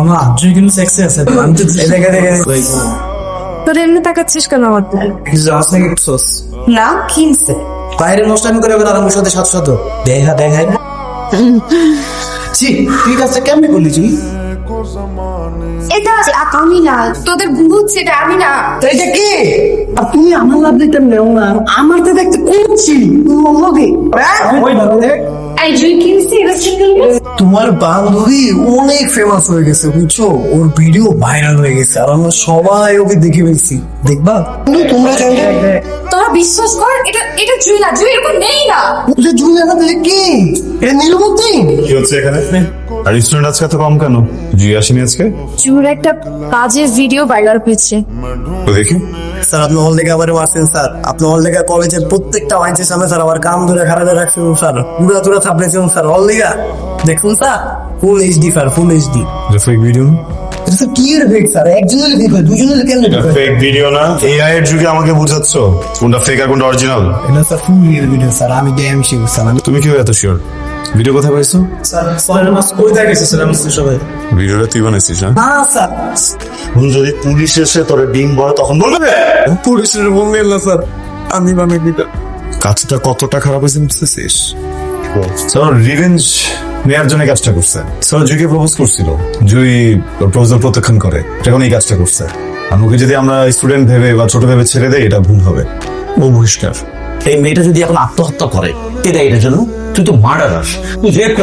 মামা তুই কিন্তু সেক্সি আছে আমি তো দেখে দেখে তোর এমনি তাকাচ্ছিস কেন আমার দিকে? নাকি সোস না কিনছে বাইরে করে বেলা আমার সাথে সাথে সাথে দেখা দেখাই ছি তুই কাজটা কেমনে করলি তুই এটা আমি না তোদের বুঝছে এটা আমি না এটা কি আর তুমি আমার লাভ দিতে নেও না আমার তো দেখতে করছি ওই দেখ তোমার বান্ধবী অনেক ফেমাস হয়ে গেছে বুঝছ? ওর ভিডিও ভাইরাল হয়ে গেছে আর আমরা সবাই ওকে দেখে ফেলছি। দেখবা? কিন্তু তোমরা চাইলে তোরা বিশ্বাস কর এটা এটা জুই না জুই এরকম নেই না। জুই না দেখে কি? এটা নীলমতি কি হচ্ছে এখানে? আর স্টুডেন্ট আজকে এত কম কেন? জি আসেনি আজকে? জুর একটা বাজে ভিডিও ভাইরাল হয়েছে। তো দেখি। স্যার আপনি হল থেকে স্যার। আপনি হল থেকে কলেজের প্রত্যেকটা সামনে স্যার আমার কাম ধরে খারাপ রাখছেন স্যার। পুরা তুরা স্যার হল থেকে। দেখুন sir full HD sir full HD fake video এটা কি এর ফেক স্যার? একজনের ফেক হয় দুজনের কেন ফেক ভিডিও না? এআই এর যুগে আমাকে বুঝাচ্ছ। কোনটা ফেক আর কোনটা অরিজিনাল এটা স্যার ফুল ভিডিও স্যার। আমি ড্যাম শিখব স্যার। তুমি কি এত শিওর ভিডিও কোথায় পাইছো? স্যার ছয় মাস কোথায় গেছে স্যার? আমি সবাই। ভিডিওটা তুই বানাইছিস হ্যাঁ? না স্যার। যদি পুলিশ এসে তোরে ডিম বলে তখন বলবে? পুলিশের বললেন না স্যার। আমি বানিয়ে দিতাম। কাজটা কতটা খারাপ হয়েছে বুঝতেছিস? স্যার রিভেঞ্জ নেয়ার জন্য কাজটা করছে। স্যার জুইকে প্রপোজ করছিল। জুই প্রপোজাল প্রত্যাখ্যান করে। এখন এই কাজটা করছে। আর ওকে যদি আমরা স্টুডেন্ট ভেবে বা ছোট ভেবে ছেড়ে দেই এটা ভুল হবে। ও বহিষ্কার। এই মেয়েটা যদি এখন আত্মহত্যা করে কে দেয় এটার জন্য? তুই তো মার্ডারার। তুই রেপ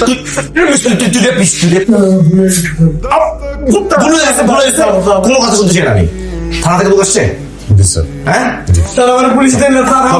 তুই তুই তুই রেপ ভুলে গেছে ভুলে গেছে। কোনো কথা শুনতে চাই না আমি থানা থেকে লোক আসছে? হ্যাঁ? পুলিশ দেন না তারা